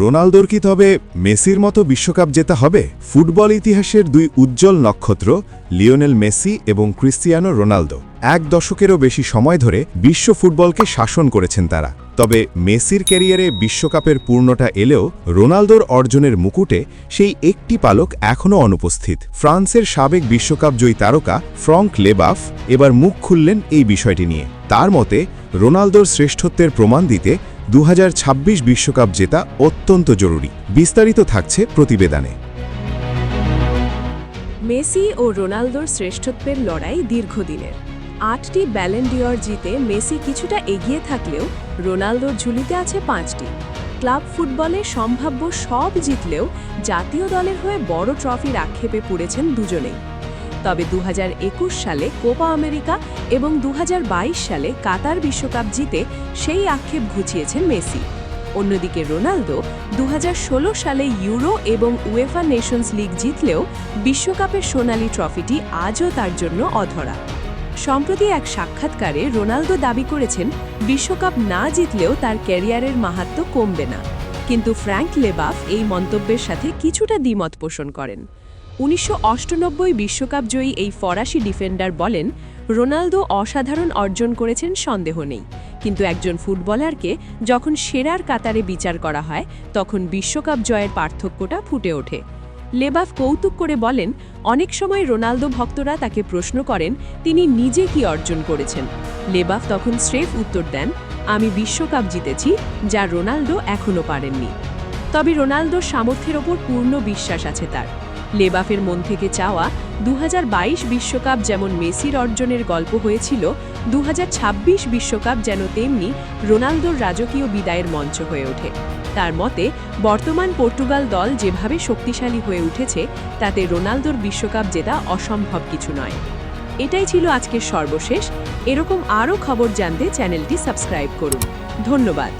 রোনালদোর কি তবে মেসির মতো বিশ্বকাপ জেতা হবে? ফুটবল ইতিহাসের দুই উজ্জ্বল নক্ষত্র, লিওনেল মেসি এবং ক্রিস্টিয়ানো রোনালদো। এক দশকেরও বেশি সময় ধরে বিশ্ব ফুটবলকে শাসন করেছেন তারা। তবে মেসির ক্যারিয়ারে বিশ্বকাপের পূর্ণটা এলেও রোনালদোর অর্জনের মুকুটে সেই একটি পালক এখনও অনুপস্থিত। ফ্রান্সের সাবেক বিশ্বকাপ জয়ী তারকা ফ্রঙ্ক লেবাফ এবার মুখ খুললেন এই বিষয়টি নিয়ে। তার মতে, রোনালদোর শ্রেষ্ঠত্বের প্রমাণ দিতে দু বিশ্বকাপ জেতা অত্যন্ত জরুরি। বিস্তারিত থাকছে প্রতিবেদনে। মেসি ও রোনালদোর শ্রেষ্ঠত্বের লড়াই দীর্ঘদিনের। আটটি ব্যালেন্ডিয়র জিতে মেসি কিছুটা এগিয়ে থাকলেও রোনালদোর ঝুলিতে আছে পাঁচটি। ক্লাব ফুটবলে সম্ভাব্য সব জিতলেও জাতীয় দলের হয়ে বড় ট্রফির আক্ষেপে পড়েছেন দুজনেই। তবে দু হাজার একুশ সালে কোপা আমেরিকা এবং দু হাজার বাইশ সালে কাতার বিশ্বকাপ জিতে সেই আক্ষেপ ঘুচিয়েছেন মেসি। অন্যদিকে রোনালদো দু হাজার ষোলো সালে ইউরো এবং উয়েফা নেশনস লিগ জিতলেও বিশ্বকাপের সোনালী ট্রফিটি আজও তার জন্য অধরা। সম্প্রতি এক সাক্ষাৎকারে রোনালদো দাবি করেছেন, বিশ্বকাপ না জিতলেও তার ক্যারিয়ারের মাহাত্ম কমবে না। কিন্তু ফ্র্যাঙ্ক লেবাফ এই মন্তব্যের সাথে কিছুটা দ্বিমত পোষণ করেন। উনিশশো বিশ্বকাপ জয়ী এই ফরাসি ডিফেন্ডার বলেন, রোনালদো অসাধারণ অর্জন করেছেন, সন্দেহ নেই। কিন্তু একজন ফুটবলারকে যখন সেরার কাতারে বিচার করা হয়, তখন বিশ্বকাপ জয়ের পার্থক্যটা ফুটে ওঠে। লেবাফ কৌতুক করে বলেন, অনেক সময় রোনালদো ভক্তরা তাকে প্রশ্ন করেন, তিনি নিজে কি অর্জন করেছেন? লেবাফ তখন স্রেফ উত্তর দেন, আমি বিশ্বকাপ জিতেছি, যা রোনালদো এখনও পারেননি। তবে রোনালদোর সামর্থ্যের ওপর পূর্ণ বিশ্বাস আছে তার। লেবাফের মন থেকে চাওয়া দু বিশ্বকাপ যেমন মেসির অর্জনের গল্প হয়েছিল দু বিশ্বকাপ যেন তেমনি রোনালদোর রাজকীয় বিদায়ের মঞ্চ হয়ে ওঠে। তার মতে, বর্তমান পর্তুগাল দল যেভাবে শক্তিশালী হয়ে উঠেছে, তাতে রোনালদোর বিশ্বকাপ জেতা অসম্ভব কিছু নয়। এটাই ছিল আজকের সর্বশেষ। এরকম আরও খবর জানতে চ্যানেলটি সাবস্ক্রাইব করুন। ধন্যবাদ।